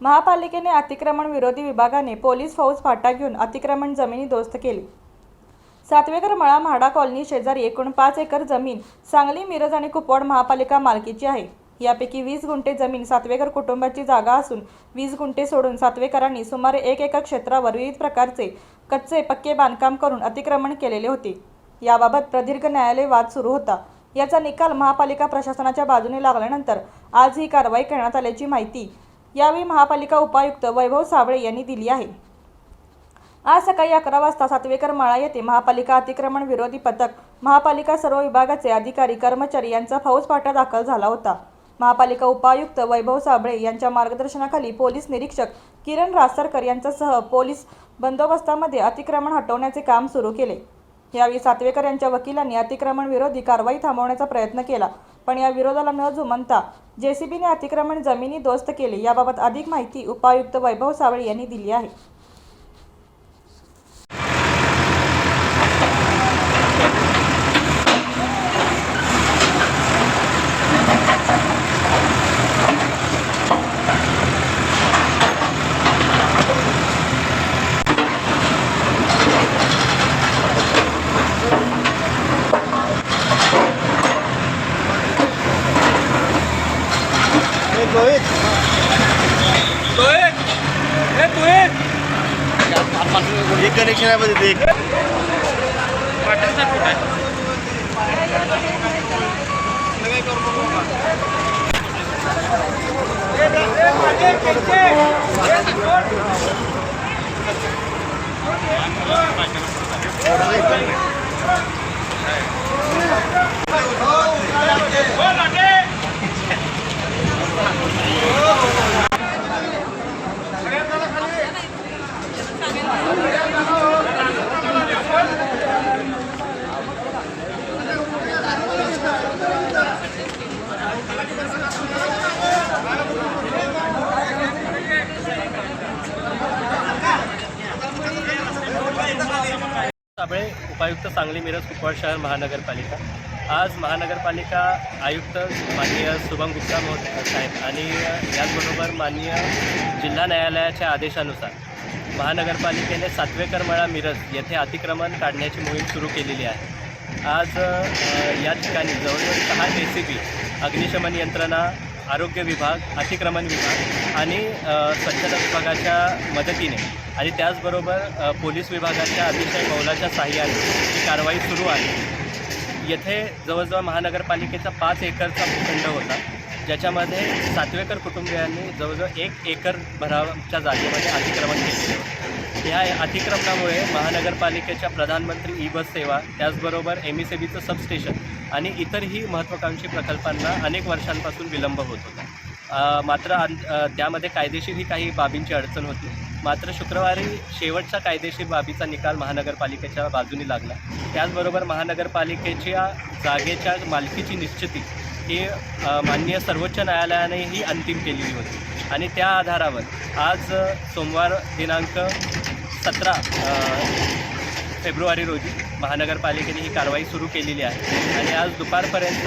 महापालिकेने अतिक्रमण विरोधी विभागाने पोलीस फौज फाटा घेऊन अतिक्रमण जमिनी दोस्त केली. सातवेकर मळा म्हाडा कॉलनी शेजारी एकूण पाच एकर जमीन सांगली मिरज आणि कुपवाड महापालिका मालकीची आहे. यापैकी वीस गुंठे जमीन सातवेकर कुटुंबाची जागा असून वीस गुंठे सोडून सातवेकरांनी सुमारे एक एकर क्षेत्रावर विविध प्रकारचे कच्चे पक्के बांधकाम करून अतिक्रमण केलेले होते. याबाबत प्रदीर्घ न्यायालय वाद सुरू होता. याचा निकाल महापालिका प्रशासनाच्या बाजूने लागल्यानंतर आज ही कारवाई करण्यात आल्याची माहिती यावेळी महापालिका उपायुक्त वैभव साबळे यांनी दिली आहे. आज सकाळी अकरा वाजता सातवेकर माळा येथे महापालिका अतिक्रमण विरोधी पथक महापालिका सर्व विभागाचे अधिकारी कर्मचारी यांचा फौज फाटा दाखल झाला होता. महापालिका उपायुक्त वैभव साबळे यांच्या मार्गदर्शनाखाली पोलीस निरीक्षक किरण रासरकर यांच्यासह पोलीस बंदोबस्तामध्ये अतिक्रमण हटवण्याचे काम सुरू केले. यावेळी सातवेकर यांच्या वकिलांनी अतिक्रमण विरोधी कारवाई थांबवण्याचा प्रयत्न केला. पण या विरोधाला न जुमनता जेसीबीने अतिक्रमण जमिनी दोस्त केले याबाबत अधिक माहिती उपायुक्त वैभव सावळे यांनी दिली आहे. ए गोविंद तोय ए तोय एक कनेक्शन आहे मध्ये ते एक पाटीलचा कुठं आहे उपायुक्त सांगली मिरज कुपवाड शहर महानगरपालिका. आज महानगरपालिका आयुक्त माननीय शुभम गुप्ता महोदय साहेब आणि याचबरोबर माननीय जिल्हा न्यायालयाच्या आदेशानुसार महानगरपालिकेने सातवेकर मळा मिरज येथे अतिक्रमण काढण्याची मोहीम सुरू केलेली आहे. आज या ठिकाणी जवळजवळ सहा ए सी बी अग्निशमन यंत्रणा आरोग्य विभाग अतिक्रमण विभाग आणि स्वच्छता विभागाच्या मदतीने आणि त्याचबरोबर पोलीस विभागाच्या अतिशय मौलाच्या साह्याने ही कारवाई सुरू आहे. येथे जवळजवळ महानगरपालिकेचा पाच एकरचा भूखंड होता. ज्याच्यामध्ये सातवेकर कुटुंबियांनी जवळजवळ एक एकर भराच्या जागेमध्ये अतिक्रमण केले. होते या अतिक्रमणामुळे महानगरपालिकेच्या प्रधानमंत्री ई बस सेवा त्याचबरोबर एम ई सी बीचं सबस्टेशन आणि इतरही महत्त्वाकांक्षी प्रकल्पांना अनेक वर्षांपासून विलंब होत होता. मात्र अन- त्यामध्ये कायदेशीरही काही बाबींची अडचण होती. मात्र शुक्रवारी शेवटचा कायदेशीर बाबीचा निकाल महानगरपालिकेच्या बाजूने लागला. त्याचबरोबर महानगरपालिकेच्या जागेच्या मालकीची निश्चिती ही माननीय सर्वोच्च न्यायालयानेही अंतिम केलेली होती. आणि त्या आधारावर आज सोमवार दिनांक सतरा फेब्रुवारी रोजी महानगरपालिकेने ही कारवाई सुरू केलेली आहे. आणि आज दुपारपर्यंत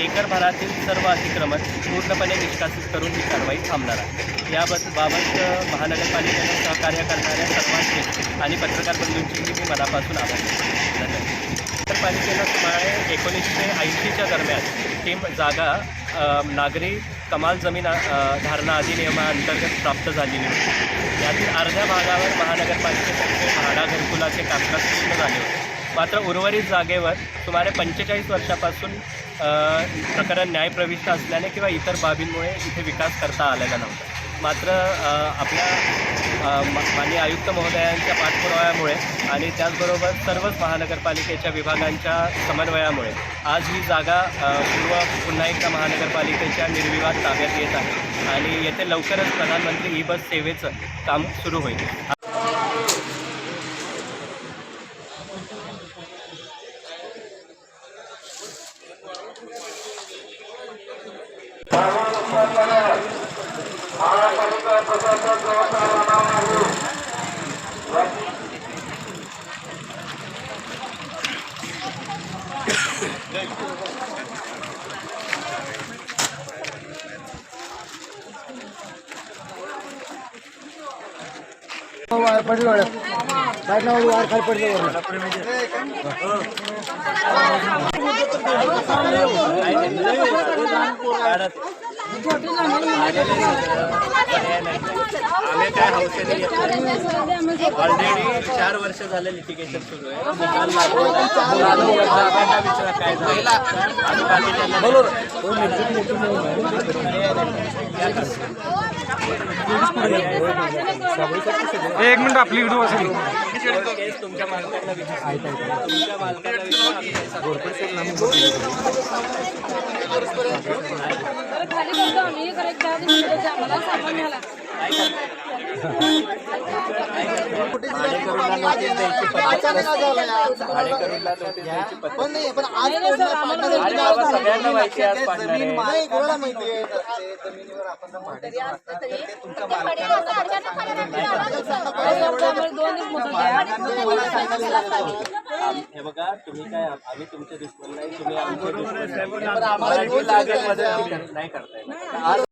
एकरभरातील सर्व अतिक्रमण पूर्णपणे निष्कासित करून ही कारवाई थांबणार आहे. याबद्द बाबत महानगरपालिकेनं सहकार्य करणाऱ्या सर्वांचे आणि पत्रकार बंधूंचेही मी मनापासून आभार नगरपालिकेनं सुमारे एकोणीसशे ऐंशीच्या दरम्यान ही जागा नागरी कमाल जमीन धारणा अधिनियमाअंतर्गत प्राप्त झालेली होती. यातील अर्ध्या भागावर महानगरपालिकेतर्फे म्हाडा घरकुलाचे कामकाज पूर्ण झाले होते. मात्र उर्वरित जागेवर सुमारे पंचेचाळीस वर्षापासून प्रकरण न्यायप्रविष्ट असल्याने किंवा इतर बाबींमुळे इथे विकास करता आलेला नव्हता. मात्र आपल्या माननीय आयुक्त महोदयांच्या पाठपुराव्यामुळे आणि त्याचबरोबर सर्वच महानगरपालिकेच्या विभागांच्या समन्वयामुळे आज ही जागा पूर्व पुन्हा एकदा महानगरपालिकेच्या निर्विवाद ताब्यात येत आहे आणि येथे लवकरच प्रधानमंत्री ई बस सेवेचं काम सुरू होईल. पडलो वाढ वार खाली पडलो आम्ही काय हौसेने ऑलरेडी चार वर्ष झाले लिटिगेशन सुरू आहे काय झालं. एक मिनिट आपली व्हिडिओ असेल तुमच्या मालकांना तुमच्या मालकांना खाली करतो आम्ही करायचं एक आम्हाला सामान घ्यायला. पण नाही पण आज सगळ्यांना माहिती आहे आज जमीन कोणाला माहिती आहे जमिनीवर आपण तुमच्या मालकाला हे बघा तुम्ही काय आम्ही तुमचे दुश्मन नाही तुम्ही आमचे दुश्मन नाही. आम्हाला लागेल मदत नाही करताय